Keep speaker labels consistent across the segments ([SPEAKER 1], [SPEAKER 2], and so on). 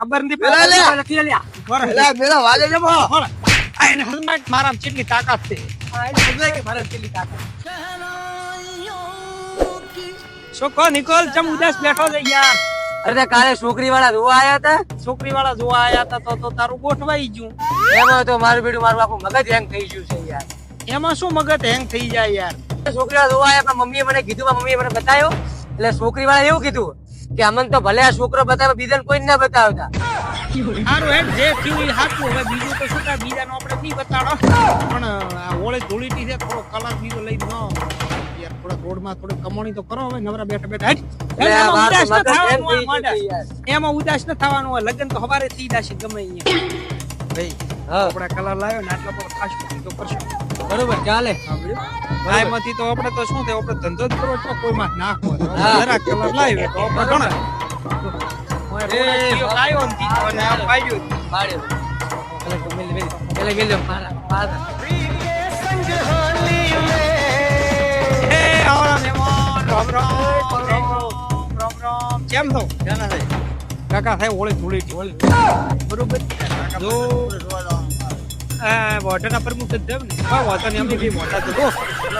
[SPEAKER 1] ખબર નથી
[SPEAKER 2] પેલા.
[SPEAKER 1] લ્યા.
[SPEAKER 2] વાજો
[SPEAKER 3] છે.
[SPEAKER 1] મારે કેટલી તાકાત.
[SPEAKER 3] નિકોલ ચમ ઉદાસ બેઠો છે યાર.
[SPEAKER 1] અરે કાલે છોકરી વાળા જોવા આયા હતા?
[SPEAKER 3] છોકરી વાળા જોવા આયા હતા તો તો તારું ગોઠવાઈ ગયું.
[SPEAKER 1] એમાં તો મારું બેટું મારું આખું મગજ હેંગ થઈ ગયું છે યાર.
[SPEAKER 3] એમાં શું મગજ હેંગ થઈ જાય યાર?
[SPEAKER 1] છોકરી વાળા જોવા આયા પણ મમ્મીએ મને કીધું મમ્મીએ મને બતાવ્યો. એટલે છોકરી વાળા એવું કીધું કે અમન તો ભલે આ છોકરો બતાવે બીજાને કોઈ ના બતાવતા.
[SPEAKER 3] સારું એમ જે થયું એ સાચું. હવે બીજું તો શું કાંઈ બીજાનો આપણે નહીં બતાડો. પણ ઓળે ધૂળીટી છે થોડો કલાક બીજો લઈ ન યાર થોડા રોડમાં થોડી કમાણી તો કરો હવે નવરા બેઠા બેઠા. એમાં ઉદાસ ન થવાનું હોય લગ્ન તો હવારે થઈ જશે ગમે અહીંયા. ભાઈ
[SPEAKER 1] હા,
[SPEAKER 3] આપણા કલર લાવ્યો ને આટલા પર ખાસ તો કરશું.
[SPEAKER 1] બરોબર ચાલે.
[SPEAKER 3] આ એમાંથી તો આપણે તો શું થાય આપણે ધંધો જ કરવો છો કોઈમાં નાખવો. જરા કલર લાવ્યો તો આપણે રામ. કેમ છો? કાકા થાય હોળી ધૂળી બરોબર. જો ઉપર મૂકી જ છે ને. અમે મોટા તો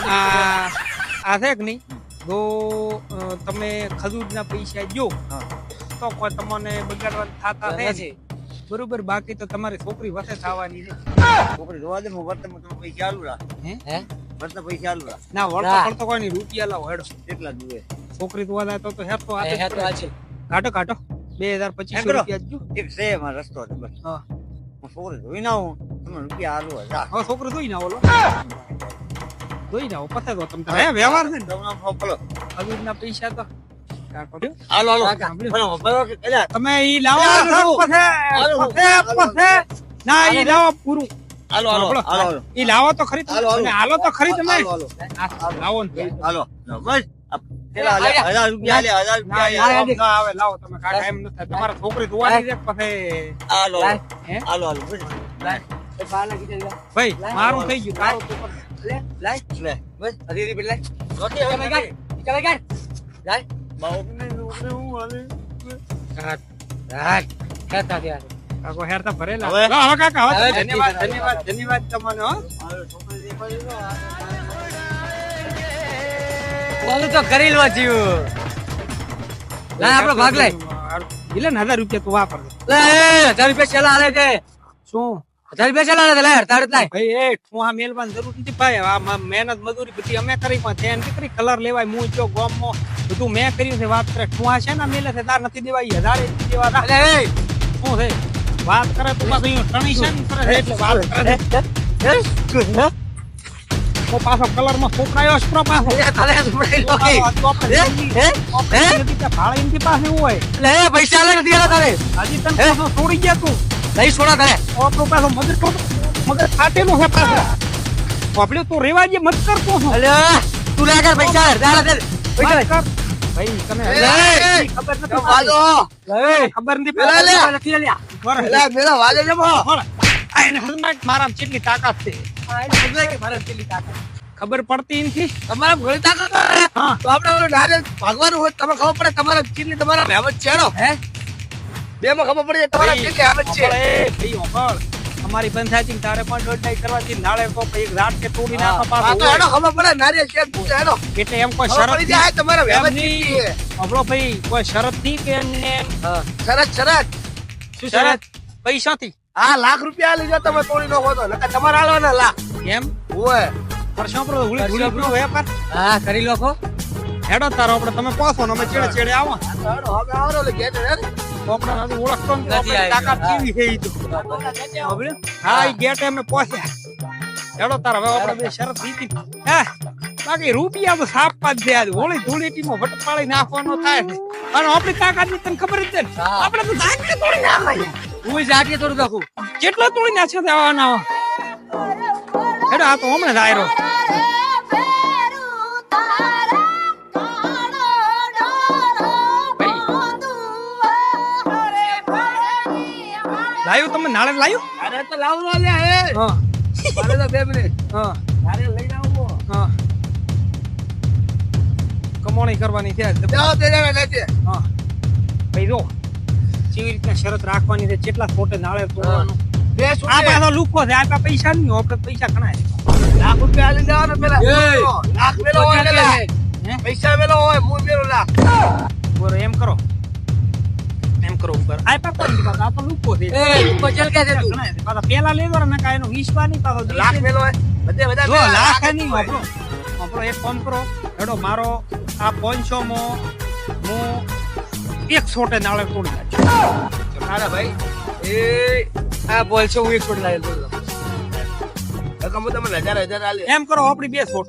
[SPEAKER 3] આ આ છે કે નહીં? જો તમે ખજૂરના પૈસા જો. તો કોઈ તમને બગાડવા થતા છે બરોબર બાકી તો તમારી છોકરી વસે થવાની છે.
[SPEAKER 2] છોકરી જોવા દે હું વર્તમાં તમે પૈસા ચાલુ રાખ.
[SPEAKER 3] હે?
[SPEAKER 1] વર્તન
[SPEAKER 2] વર્ત પૈસા ચાલુ રાખ.
[SPEAKER 3] ના
[SPEAKER 1] વર્તન.
[SPEAKER 3] પડતો કોઈ નહીં રૂપિયા લાવો હેડો.
[SPEAKER 2] કેટલા જોઈએ?
[SPEAKER 3] છોકરી જોવા વાદા તો તો
[SPEAKER 1] હેતો આ છે.
[SPEAKER 3] કાઢો કાઢો. બે હજાર પચીસો રૂપિયા જ
[SPEAKER 2] એક છે એમાં રસ્તો છે બસ.
[SPEAKER 3] હા.
[SPEAKER 2] હું છોકરી જોઈ ના હું તમે રૂપિયા આલુ જા.
[SPEAKER 3] હવે છોકરી જોઈ ના ઓલો જોઈ ના પછી તો તમે હે વ્યવહાર છે
[SPEAKER 2] તમને ફોકલો
[SPEAKER 3] પૈસા તો.
[SPEAKER 2] હાલો હાલો.
[SPEAKER 3] તમે ઈ લાવો પછી પછી ના ઈ લાવો પૂરું.
[SPEAKER 2] હાલો હાલો
[SPEAKER 3] હાલો,
[SPEAKER 2] હાલો હાલો.
[SPEAKER 3] ઈ લાવો તો ખરી તમે.
[SPEAKER 2] હાલો,
[SPEAKER 3] તો ખરી તમે. લાવો ને.
[SPEAKER 2] હાલો બસ.
[SPEAKER 3] ના. ના તમારા છોકરી જોવાની છે પછી
[SPEAKER 2] હાલો.
[SPEAKER 3] ભાઈ મારું થઈ ગયું તારું તું.
[SPEAKER 1] લે, લાય.
[SPEAKER 2] લે
[SPEAKER 1] બસ, અધી પેલી લાય.
[SPEAKER 2] રોટી હવે
[SPEAKER 1] ચાલે ગાડ. ચાલે ગાડ. લાય.
[SPEAKER 2] બાઉને છોકરી હું હાલે.
[SPEAKER 1] ગાડ. ગાડ. ખેંચતા ત્યાં.
[SPEAKER 3] કાકો હેરતા ભરેલા
[SPEAKER 2] હવે?
[SPEAKER 3] લો, હવે કાકા હવે ધન્યવાદ ધન્યવાદ ધન્યવાદ તમને હો
[SPEAKER 2] દો.
[SPEAKER 1] ઓલું તો કરી લો જીવ. લાય આપણો ભાગ લાય.
[SPEAKER 3] એટલે ને હજાર રૂપિયા તું વાપર
[SPEAKER 1] લે, હજાર રૂપિયા છેલ્લા હાલે છે.
[SPEAKER 3] શું
[SPEAKER 1] હજાર રૂપિયા છેલ્લા હાલે છે. લાય, અડતાળીસ લાય.
[SPEAKER 3] ભાઈ એ ઠુંહા મેલવાની જરૂર નથી ભાઈ આ મ- મહેનત મજૂરી બધી અમે કરી પણ તે નથી કરી કલર લેવાય હું જો ગામમાં બધું મેં કર્યું છે વાત કરે ઠુંહા છે ને મેલે છે તાર નથી દેવાય હજાર નથી દેવા
[SPEAKER 1] અલે, એ.
[SPEAKER 3] શું છે વાત કરે તો પાછું અહીંયા ટણી છે ને કરે છે એટલે વાત કરે છે તો પાછો કલરમાં છોકરાયો છે પાછો
[SPEAKER 1] એ તાલે સંભળાઈ લો કે.
[SPEAKER 3] તો આપણે
[SPEAKER 1] હે?
[SPEAKER 3] જલ્દી-
[SPEAKER 1] હે?
[SPEAKER 3] આપણે
[SPEAKER 1] હે?
[SPEAKER 3] જલ્દી ત્યાં ભાડે એમની પાસે એવું હોય
[SPEAKER 1] લે, એ પૈસા આલે નથી આલા તારે.
[SPEAKER 3] હજી તને પાછો છોડી ગયા તું
[SPEAKER 1] લઈ છોડા તારે.
[SPEAKER 3] આપણો પાછો મગજ તો- મગજ ફાટેલો છે પાછો. આપણે તો રેવા જે મત કરતો છું.
[SPEAKER 1] અલે, તું લે કર પૈસા. અડધા દે પૈસા
[SPEAKER 3] ભાઈ.
[SPEAKER 1] તમે
[SPEAKER 3] ખબર નથી
[SPEAKER 2] વાજો?
[SPEAKER 1] લે.
[SPEAKER 3] ખબર નથી
[SPEAKER 2] પેલા લે.
[SPEAKER 1] લખી
[SPEAKER 3] લે.
[SPEAKER 2] એલા મેલા વાજો જમો
[SPEAKER 3] આ એને હસમાં મારામાં કેટલી તાકાત છે.
[SPEAKER 1] આને સમજાય કે મારે કેટલી તાકાત.
[SPEAKER 3] ખબર પડતી નથી.
[SPEAKER 2] તમારા ઘણી તાકાત. તો આપણે નારિયેળ ભાગવાનું હોય તમે ખબર પડે તમારા ચીલી તમારા મહેમત ચેડો
[SPEAKER 1] હે?
[SPEAKER 2] બે માં ખબર પડી જાય તમારા છે.
[SPEAKER 3] ભાઈ હોંભળ. અમારી પંચાયતી તારે પણ દોડડાઈ કરવાથી નાળે તો એક રાત કે તોડી નાખો
[SPEAKER 2] આ તો એનો ખબર પડે નારિયેળ છે પૂછે એનો
[SPEAKER 3] એટલે એમ કોઈ શરત
[SPEAKER 2] પડી જાય તમારા વ્યવસ્થિત છે.
[SPEAKER 3] હંભળો ભાઈ કોઈ શરત નહીં કે એમને.
[SPEAKER 2] શરત શરત.
[SPEAKER 3] શું શરત? પૈસાથી.
[SPEAKER 2] હા લાખ રૂપિયા લીધો તમે તોડી નો તો. નકા તમારે આલવાના લાખ.
[SPEAKER 3] એમ?
[SPEAKER 2] ઓય
[SPEAKER 3] પરસો આપણો હુળી હુળી નો વેપાર?
[SPEAKER 1] હા કરી લોકો
[SPEAKER 3] હેડો તારો આપણે તમે પહોંચો ને અમે ચેડે ચેડે આવો.
[SPEAKER 2] હેડો, હવે આવરો લે ગેટ હેડ.
[SPEAKER 3] ઓળખતો
[SPEAKER 1] નથી
[SPEAKER 3] તાકાત. કેવી છે ઈ તો. સાંભળ્યું? હા ઈ ગેટે અમે પહોંચ્યા. હેડો તાર હવે આપણે બે શરત લીધી હે બાકી રૂપિયા તો સાપવા જ છે આજ. હોળી ધૂળેટીમાં વટ પાડી નાખવાનો થાય છે. અને આપણી તાકાતની તને ખબર જ છે આપણે તો ધાકડે તોડી નાખાય
[SPEAKER 1] હું જાટીએ થોડું નાખું.
[SPEAKER 3] કેટલો તોડી નાખ્યો છે આવાના હેડો આ તો હમણાં જ આયરો. લાયું તમે નાળે લાયો?
[SPEAKER 2] અરે તો લાવરો લે હે
[SPEAKER 3] હા.
[SPEAKER 2] અરે તો બે મિનિટ.
[SPEAKER 3] હા.
[SPEAKER 2] નારિયેળ લઈને આવો.
[SPEAKER 3] હા. કમાણી કરવાની છે.
[SPEAKER 2] જાઓ તે જાણે છે
[SPEAKER 3] હા. ભાઈ જો કેવી રીતના શરત રાખવાની છે કેટલા ફોટે નાળે તોડવાનું.
[SPEAKER 2] બે
[SPEAKER 3] આ પાછો લુખો છે આ પૈસા નહીં આપણે પૈસા ઘણા છે.
[SPEAKER 2] લાખ રૂપિયા લઈ જવાનો પેલા.
[SPEAKER 1] એ.
[SPEAKER 2] લાખ પેલો.
[SPEAKER 3] હોય
[SPEAKER 2] પૈસા મેલો હોય હું પેલો લાખ
[SPEAKER 3] બોલો એમ કરો. એમ કરો ઉપર. આ નહીં પાછો, આ તો લુખો છે.
[SPEAKER 1] એ લુખો ચલ કે દે તું?
[SPEAKER 3] પાછા પેલા લેવર ને કાંઈ એનો વિશ્વાસ નહીં પાછો
[SPEAKER 2] લાખ હોય બધે બધા
[SPEAKER 3] જો લાખ
[SPEAKER 2] જ
[SPEAKER 3] વાપરો. વાપરો એક ફોન કરો. હેડો મારો આ પાંચસો મો હું એક છોટે નાળે તોડી નાખ્યો
[SPEAKER 2] નાના ભાઈ એ
[SPEAKER 1] આ બોલ છો હું એક છોડ લાવી દઉં
[SPEAKER 2] રકમ તમે હજાર હજાર આલી.
[SPEAKER 3] એમ કરો આપણી બે છોટ.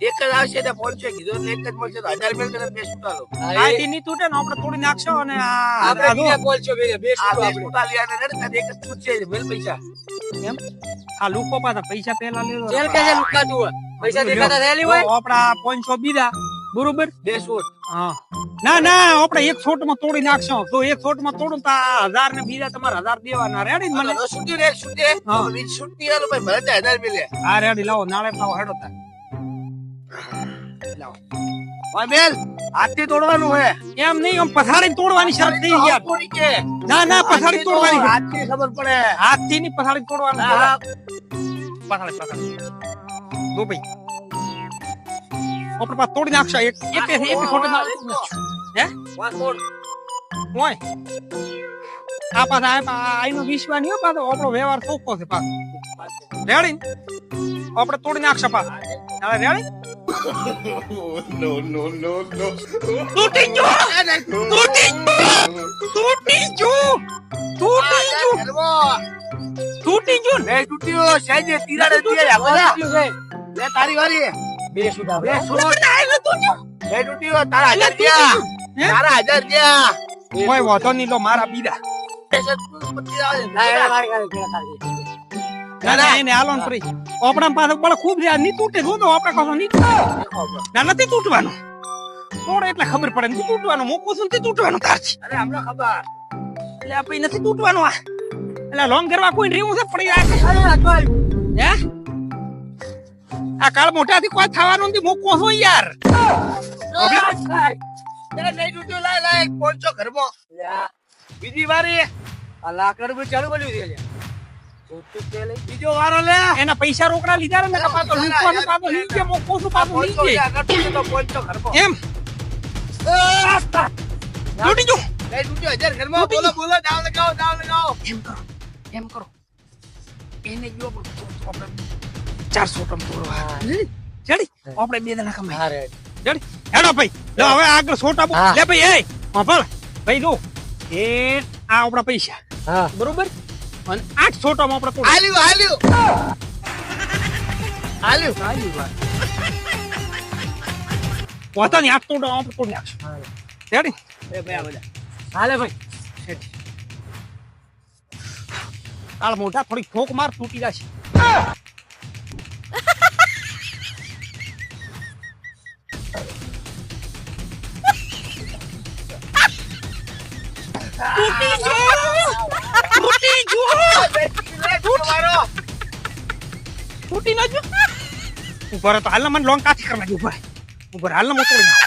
[SPEAKER 2] એક જ આવશે ને છે કીધું એટલે એક જ મળશે તો હજાર મેલ કરે બે છૂટાલો
[SPEAKER 3] આથી ની તૂટે ને આપણે તોડી નાખશો અને આ
[SPEAKER 1] આપણે
[SPEAKER 3] આ
[SPEAKER 1] બીજા બોલ છો બે બે
[SPEAKER 2] આ
[SPEAKER 1] આપણે.
[SPEAKER 2] છૂટા ને એક જ છૂટશે મેલ પૈસા.
[SPEAKER 3] એમ? આ લોકો પાછા પૈસા પેલા લેવો
[SPEAKER 1] જેલ કે છે લુખા તું પૈસા દેખાતા થયેલી હોય?
[SPEAKER 3] તો આપડા પાંચસો બીજા બરોબર?
[SPEAKER 2] બે છૂટ
[SPEAKER 3] હા. ના ના આપણે એક છોટમાં તોડી નાખશો. તો એક છોટમાં તોડું તો હજાર ને બીજા તમારે હજાર દેવાના. રેડી મને?
[SPEAKER 2] છૂટી ને એક છૂટે
[SPEAKER 3] હા.
[SPEAKER 2] તો બીજી છૂટતી ભાઈ ભલે હજાર મિલે.
[SPEAKER 3] આ રેડી લાવો નાળે લાવો હેડો લાવો
[SPEAKER 2] મેલ હાથથી તોડવાનું હે.
[SPEAKER 3] એમ નહીં આમ પથારી તોડવાની શરત થઈ ગયા
[SPEAKER 2] થોડી કે.
[SPEAKER 3] ના ના પથારી તોડવાની.
[SPEAKER 2] હાથથી ખબર પડે.
[SPEAKER 3] હાથની પથારી તોડવાનું.
[SPEAKER 2] હા,
[SPEAKER 3] પથાડી પથાડી દો ભાઈ. ઓપર પાછ તોડી નાખશો. એક એક એક ફોટો નાખ- હે
[SPEAKER 2] વાસોડ.
[SPEAKER 3] ઓય. આ પાછા આ પા- આઈનો વિશ્વાસ નહીં પાછો. આપણો વ્યવહાર ચોખ્ખો છે પાછો. રેડી આપણે તોડી નાખશો પાછો. રેડી તૂટી ગયો તૂટી તૂટી ગયો તૂટી ગયો
[SPEAKER 2] ઘરમાં.
[SPEAKER 3] તૂટી ગયો ને
[SPEAKER 2] બે તૂટ્યો, સહેજે તિરાડે દિયે આપોલા. લે તારી વારી.
[SPEAKER 1] બે છોડ
[SPEAKER 2] બે
[SPEAKER 1] આપણે
[SPEAKER 2] છૂટ.
[SPEAKER 3] આ એને તૂટ્યો.
[SPEAKER 2] ¡Tara, ya, tía! હજાર
[SPEAKER 3] ya,
[SPEAKER 2] tía!
[SPEAKER 3] ¡Muevo, Tony,
[SPEAKER 2] lo mara vida!
[SPEAKER 3] કોઈ es નહીં લો મારા બીજા
[SPEAKER 2] બે સત્પુરુષ પતિ આવે.
[SPEAKER 1] ના.
[SPEAKER 3] ના. ના એને ને ફરી આપણા પાસે બળ ખૂબ છે આ નહીં તૂટે જો તો આપણે ના નથી તૂટવાનું. એટલે ખબર પડે નથી તૂટવાનું? મોકો છું નથી તૂટવાનું તાર છે.
[SPEAKER 2] અરે હમણાં ખબર.
[SPEAKER 3] એટલે આ પછી નથી તૂટવાનું આ. એટલે લોન કરવા કોઈ રેવું છે? પડી
[SPEAKER 1] આ
[SPEAKER 3] હે? આ કાળ મોટાથી કોઈ થવાનું નથી. મોકો છો યાર.
[SPEAKER 2] નહીં તૂટ્યો, લાય, લાય, પહોંચો ઘરમાં.
[SPEAKER 1] લ્યા,
[SPEAKER 2] બીજી વારી.
[SPEAKER 1] આ લાકડા ચાલુ કર્યું છે.
[SPEAKER 2] બીજો વારો લે.
[SPEAKER 3] એના પૈસા રોકડા લીધા ને તો લૂંટવાનો પાછો નીચે મોકો છું પાછો
[SPEAKER 2] પહોંચો,
[SPEAKER 3] નીચે
[SPEAKER 2] આગળ તૂટ્યો તો પહોંચો ઘરમાં.
[SPEAKER 3] એમ? તૂટી ગયું
[SPEAKER 2] નહીં તૂટ્યો, હજાર ઘરમાં. બોલો, બોલો, દાવ લગાવો, દાવ લગાવો.
[SPEAKER 3] એમ કરો એમ કરો. એને જો આપણે ટમ બે જણા કમાઈ
[SPEAKER 1] હા રે.
[SPEAKER 3] હેડો ભાઈ. લો હવે આગળ લે ભાઈ એ સાંભળ ભાઈ લો. એ આ આપણા પૈસા.
[SPEAKER 1] હા.
[SPEAKER 3] બરોબર? અને આઠ છોટામાં આપણે તોડી
[SPEAKER 2] હાલ્યું, હાલ્યું. હાલ્યું.
[SPEAKER 3] પોતાની આઠ તોડો આપણે તોડી નાખશું? રેડી
[SPEAKER 2] એ ભાઈ આ બધા.
[SPEAKER 1] હાલે ભાઈ.
[SPEAKER 3] કાળ મોઢા થોડી ઠોક માર તૂટી જશે. તૂટી તૂટી ના ગયો ઊભા રહો તો હાલના મને લોંગ કાથી કરવા ઊભા. ઊભા. હાલના મોતોડી નાખો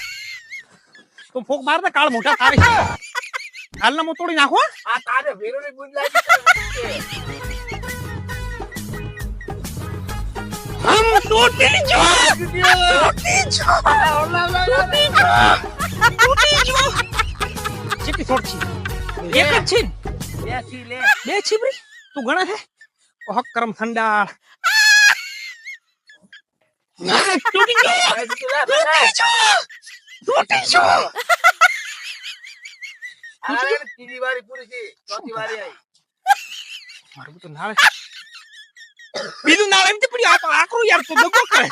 [SPEAKER 3] તું ફોક માર દે કાળ મોઢા તારી હાલના મોતોડી નાખો હો.
[SPEAKER 2] આ તારે ભેરોની બુંદ લાગી.
[SPEAKER 3] હમ તૂટી ગયો તૂટી ગયો તૂટી ગયો તૂટી ગયો કેટલી છોડ છે એક જ છે ને?
[SPEAKER 2] બેસી લે.
[SPEAKER 3] બે છે ભાઈ તું ગણે છે હક કરમ ઠંડા તૂટી ગયો. તૂટી ગયો
[SPEAKER 2] ત્રીજી વારી પૂરી છે. ચોથી વારી આવી.
[SPEAKER 3] મારું તો નાળે બીજું નાળ એમ પડી આ તો આકરું યાર તું દગો કરે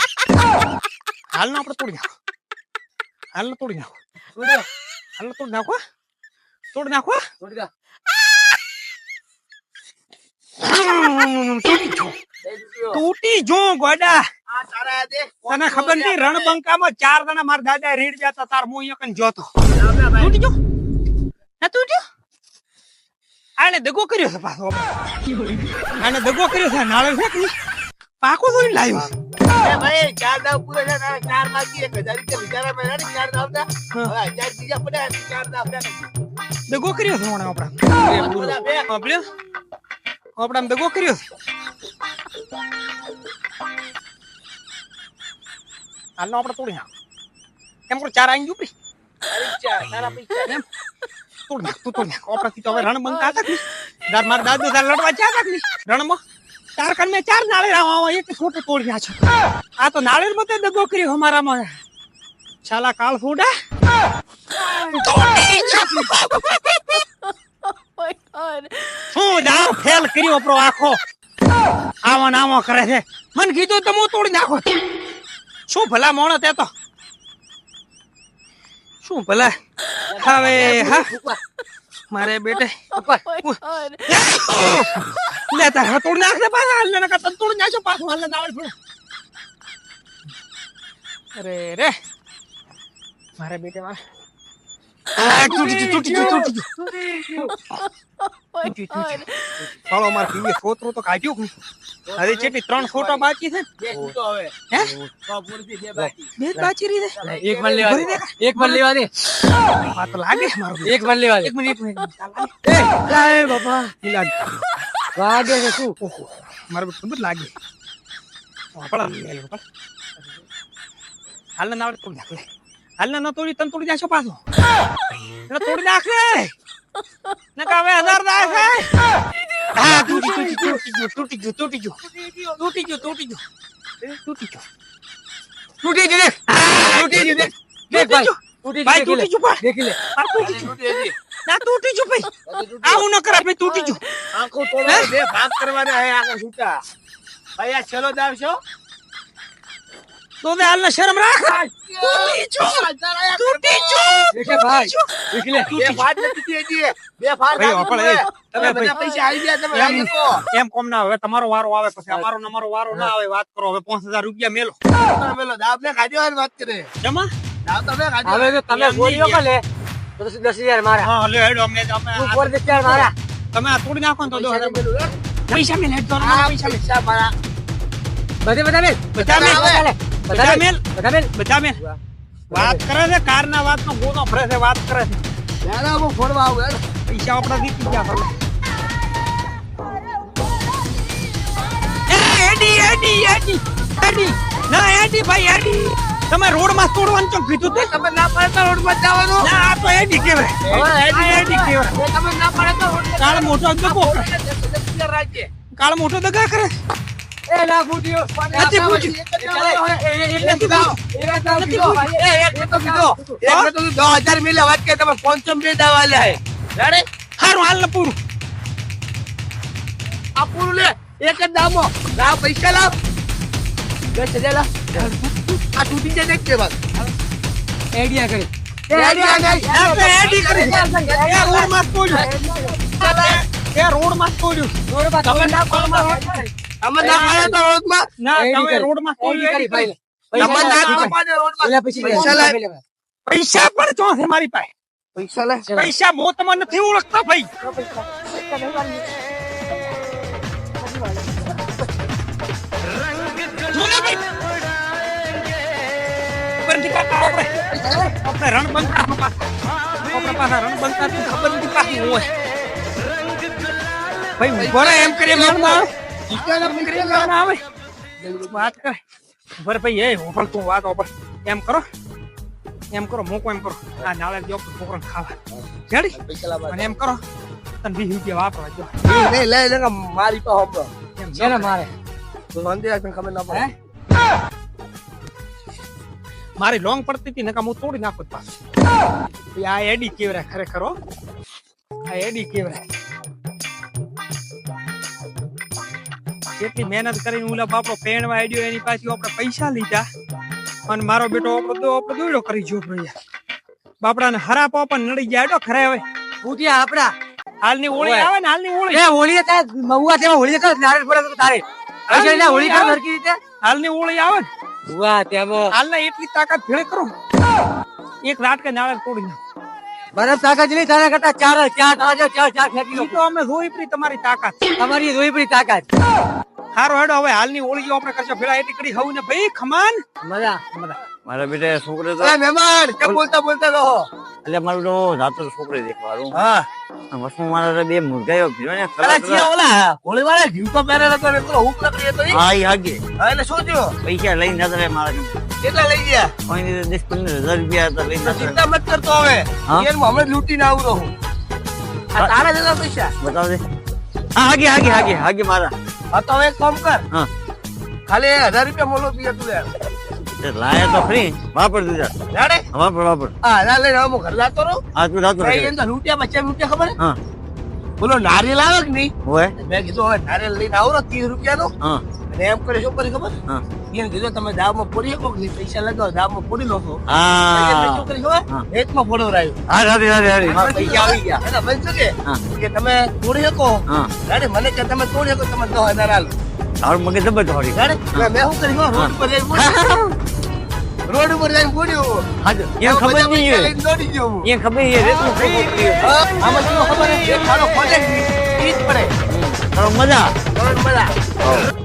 [SPEAKER 3] હાલનો આપણે તોડી નાખો હાલનો તોડી નાખો
[SPEAKER 1] તૂટ્યો.
[SPEAKER 3] હાલનો તોડી નાખો તોડી નાખો
[SPEAKER 1] તૂટી જા.
[SPEAKER 3] તૂટી જો તૂટી જો ગોડા. તને ખબર નહીં રણબંકામાં ચાર જણા મારા દાદા રીડ જતા તાર હું અહીંયા કન જોતો. તૂટી ગયો? ના તૂટ્યો? આને દગો કર્યો છે પાછો. આને દગો કર્યો છે નાળે છે પાકો જોઈને લાવ્યો
[SPEAKER 2] ભાઈ, ચાર દાવ પૂરા છે, ચાર બાકી એક હજાર રૂપિયા ચાર દાવ ના. હજાર બીજા પડ્યા, ચાર દાવ.
[SPEAKER 3] દગો કર્યો છે હમણાં આપણા. સાંભળ્યો આપણા દગો કર્યો છે. હાલનો આપણે તોડી નાખ. એમ કરો ચાર આઈ ગયું નાખ તું તોડી નાખ. તો હવે રણ બંધ હતા દાદ મારા દાદુ તાર લડવા ચા હતા રણમાં? ચાર મેં ચાર નાળે આવા એક છોટું તોડી નાખ્યો. આ તો નાળેર મતે દગો કર્યો અમારામાં. છાલા કાળ ફૂડા. શું દાવ ફેલ કર્યો આપણો આખો? આવો ને કરે છે. મને કીધું તો હું તોડી નાખો. શું ભલા મોણો તે તો શું ભલા હવે હા મારે બેટે લે તાર હતોડ તોડી નાખ ને પાછા હાલ ને નકર તને તોડી નાખજો પાછું હાલ ને ફોડ અરે રે મારે બેટે મારે. ફાળો પીવે તો કાઢ્યું કે? હજી ચેટલી ત્રણ ફોટો બાકી છે
[SPEAKER 2] બે છૂટો હવે.
[SPEAKER 3] હે?
[SPEAKER 2] સો પૂરથી બે બાકી.
[SPEAKER 3] બે જ બાકી રહી છે?
[SPEAKER 1] એક મણ લેવાની એક
[SPEAKER 3] આ તો લાગે મારું
[SPEAKER 1] એક
[SPEAKER 3] મિનિટ ચાલ, લાગે.
[SPEAKER 1] બાપા.
[SPEAKER 3] લાગે
[SPEAKER 1] છે શું?
[SPEAKER 3] ઓહો મારે બધું બધું લાગે. વાપડા. હાલ ને નાવડે તોડી નાખ. હાલ ને તોડી તને તોડી નાખશો પાછો. તોડી નાખ. નકા હવે હજાર દા છે હા તૂટી તૂટી તૂટી ગયું તૂટી ગયું તૂટી ગયું તૂટી ગયું તૂટી ગયું તૂટી ગયું
[SPEAKER 1] તૂટી ગયું દેખ દેખ દેખ ભાઈ તૂટી
[SPEAKER 3] ભાઈ તૂટી ગયું પણ
[SPEAKER 1] દેખી લે
[SPEAKER 3] આ તૂટી ગયું ના તૂટી ગયું ભાઈ આવું ન કરાય ભાઈ તૂટી ગયું
[SPEAKER 2] આંખો તોડવા બે ભાગ કરવાના હે આગળ છૂટા ભાઈ આ છેલ્લો દાવ છો
[SPEAKER 3] તો બે હાલ ને શરમ રાખ. તૂટી ગયું તૂટી ગયું
[SPEAKER 1] દેખે ભાઈ દેખી લે.
[SPEAKER 2] બે ફાટ નથી હજી. બે ફાટ
[SPEAKER 3] ભાઈ,
[SPEAKER 2] તમે. તમે બધા. પૈસા આવી ગયા તમે
[SPEAKER 3] એમ-. એમ કોમ ના હવે તમારો વારો આવે પછી અમારો ને અમારો વારો ના આવે. વાત કરો હવે પાંચ હજાર રૂપિયા મેલો.
[SPEAKER 2] મેલો. દાવ ને હોય ને વાત કરે.
[SPEAKER 3] જમા?
[SPEAKER 2] દાવ તમે ખાધ્યો
[SPEAKER 1] હવે જો તમે
[SPEAKER 3] નહીં
[SPEAKER 1] કે. લે તો પછી દસ હજાર મારા.
[SPEAKER 3] હા લે હેડો અમને તો અમે
[SPEAKER 1] તું
[SPEAKER 3] આ-
[SPEAKER 1] બોલ દસ મારા.
[SPEAKER 3] તમે આ તોડી નાખો ને તો દો
[SPEAKER 2] પૈસા
[SPEAKER 3] હજાર પૈસા મેલ હેડ તો પૈસા
[SPEAKER 2] મારા.
[SPEAKER 1] બધે બધા મેલ
[SPEAKER 3] બધા મેલ
[SPEAKER 1] બધા
[SPEAKER 3] મેલ.
[SPEAKER 1] બધા મેલ.
[SPEAKER 3] બધા મેલ. વાત કરે છે કાર ના વાત નો ગોનો ફરે છે વાત કરે છે.
[SPEAKER 2] યાર હું ફોડવા આવું યાર.
[SPEAKER 3] પૈસા આપડા દીધી ગયા હવે. એડી એડી એડી એડી. ના એડી ભાઈ એડી. તમે રોડમાં તોડવાનું ચમ કીધું તે?
[SPEAKER 2] તમે ના પડે તો રોડમાં જવાનું.
[SPEAKER 3] ના આ તો એડી કહેવાય.
[SPEAKER 2] હવે એડી
[SPEAKER 3] એડી કહેવાય.
[SPEAKER 2] એ તમે ના પડે તો રોડ
[SPEAKER 3] કાળ મોટો દગો. કાળ મોટો દગા કરે.
[SPEAKER 1] એ ના ફૂટ્યો
[SPEAKER 3] નથી પૂછ્યું.
[SPEAKER 1] એટલે કીધું એ તો કીધું
[SPEAKER 2] એ એક મેં તો કીધો એક મેં તો કીધું, દસ હજાર મિલે વાત કે તમે પાંચસો બે દાવા લે રેડી
[SPEAKER 3] હારું હાલ ને પૂરું
[SPEAKER 2] આ પૂરું લે એક જ દામો લાવ પૈસા લાવ દસ હજાર લાવ આ તૂટી જાય દેખ કે બાદ
[SPEAKER 1] આઈડિયા કરી
[SPEAKER 2] આઈડિયા નહીં.
[SPEAKER 3] આ તો એડી કરી એ રોડમાં તોડ્યું એ રોડમાં તમે ના
[SPEAKER 2] ખાયા તો રોડમાં?
[SPEAKER 3] ના તમે
[SPEAKER 1] કરી.
[SPEAKER 3] રોડમાં
[SPEAKER 1] આઈડિયા કરી ભાઈ.
[SPEAKER 2] તમે ના પાડે રોડમાં.
[SPEAKER 1] પછી
[SPEAKER 2] પૈસા લાય.
[SPEAKER 3] પૈસા પણ તો છે મારી પાસે?
[SPEAKER 2] પૈસા લે
[SPEAKER 3] પૈસા મો તમને નથી ઓળખતા ભાઈ. આપણે રણ બનતા આપણે રણ બનતા ખબર નથી પાકી હોય. ભાઈ ઊભો એમ કરીએ ના આવે વાત કરે. ઊભો ભાઈ એ હોફળ તું વાત હોફળ એમ કરો. એમ કરો મોકો એમ કરો. આ નાળે જો છોકરાને ખાવા.
[SPEAKER 2] પૈસા
[SPEAKER 3] અને એમ કરો. તને વીસ રૂપિયા વાપરવા જો.
[SPEAKER 2] નહીં લે લે મારી પાસે
[SPEAKER 3] એમ
[SPEAKER 1] છે ને મારે?
[SPEAKER 2] ખબર ના પડે.
[SPEAKER 3] મારી લોંગ પડતી હતી નકા હું તોડી નાખું પાછું. એ આ એડી કેવરા ખરેખર આ એડી કેવરા કેટલી મહેનત કરીને ઓલા બાપડો પેણવા આડ્યો એની પાછી આપણે પૈસા લીધા. અને મારો બેટો આપણો આપણો દોડ્યો કરી જો બાપડાને હરાપો પણ નડી જાય તો ખરા હવે.
[SPEAKER 1] ભૂતિયા આપડા.
[SPEAKER 3] હાલની હોળી આવે ને હાલની હોળી?
[SPEAKER 1] એ હોળી તારે મહુવા છે હોળી કર નારે પડે તો તારે. પૈસા લઈને હોળી કર નરકી રીતે?
[SPEAKER 3] હાલની હોળી આવે ને?
[SPEAKER 1] વાહ તેમાં.
[SPEAKER 3] હાલના એટલી તાકાત ભેળ કરો. એક રાત કે નાળે તોડી ના
[SPEAKER 1] બરફ તાકાત નહીં તારા કરતા ચાર ચાર તાજો ચાર ચાર ફેંકી
[SPEAKER 3] તો અમે જોઈ પડી તમારી તાકાત.
[SPEAKER 1] તમારી જોઈ પડી તાકાત.
[SPEAKER 3] હારો હેડો હવે હાલની જો આપણે કરશો. ફેરા એટલી કરી હવું ને ભાઈ ખમાન?
[SPEAKER 1] મજા
[SPEAKER 3] મજા.
[SPEAKER 4] મારા બેટા છોકરે તો
[SPEAKER 2] મહેમાન કે બોલતા બોલતા રહો.
[SPEAKER 4] એટલે મારું તો જાતો છોકરો દેખવાનું.
[SPEAKER 2] હા.
[SPEAKER 4] વસમાં મારા બે મુર્ગાઓ ભીડો ને
[SPEAKER 2] અલા ચિયા ઓલા હોળી વાળા જીવ તો પહેરે નતો ને હુક લકડી હતો
[SPEAKER 4] હા ઈ હાગે.
[SPEAKER 2] હા એટલે શું થયું?
[SPEAKER 4] પૈસા લઈને જતા મારા
[SPEAKER 2] કેટલા લઈ ગયા?
[SPEAKER 4] કોઈ દસ પંદર હજાર રૂપિયા હતા રહે.
[SPEAKER 2] ચિંતા મત કરતો હવે.
[SPEAKER 4] હા?
[SPEAKER 2] ઈયન હમણાં લૂંટીને આવરો હું. તારા જેટલા પૈસા?
[SPEAKER 4] બતાવ દે હા હાગે હાગે હાગે હાગે મારા.
[SPEAKER 2] હા તો એક કામ કર.
[SPEAKER 4] હા.
[SPEAKER 2] ખાલી હજાર રૂપિયા મોલો પીએ તું યાર
[SPEAKER 4] તે લાયા તો ખરી વાપર દીધા
[SPEAKER 2] જાડે?
[SPEAKER 4] વાપર વાપર.
[SPEAKER 2] હા હજાર લઈને હવે ઘર લાતો રહું.
[SPEAKER 4] આ તું
[SPEAKER 2] ભાઈ
[SPEAKER 4] રહે
[SPEAKER 2] એને તો લૂંટ્યા બચ્ચા લૂંટ્યા ખબર હે? બોલો નારિયેલ આવે કે નહીં?
[SPEAKER 4] હોય
[SPEAKER 2] મેં કીધું હવે નારિયેલ લઈને આવો ત્રીસ રૂપિયાનો. અને એમ કરે શું કરી ખબર?
[SPEAKER 4] હા.
[SPEAKER 2] એને કીધું તમે દાવમાં પૂરી શકો કે પૈસા લગાવો દાવમાં પૂરી લો. છો
[SPEAKER 4] હા.
[SPEAKER 2] શું કરી ખબર. એકમાં ફોડો રાખ્યો
[SPEAKER 4] હા હારે હારે હારે પૈસા આવી ગયા.
[SPEAKER 2] એના ભાઈ શું કે? કે તમે તોડી શકો?
[SPEAKER 4] હા.
[SPEAKER 2] મને કે તમે તોડી શકો તમે દસ હજાર આલો.
[SPEAKER 4] તારું મગજ જબર થોડી
[SPEAKER 2] મેં શું કરી? રોડ પર. રોડ ઉપર જઈને
[SPEAKER 4] પડ્યો એમ ખબર નહીં
[SPEAKER 2] દોડી ગયો
[SPEAKER 4] એમ ખબર નહીં રેતનું
[SPEAKER 2] આમાં શું ખબર છે? મારો કોલેજ ઈ જ પડે
[SPEAKER 4] મજા
[SPEAKER 2] મજા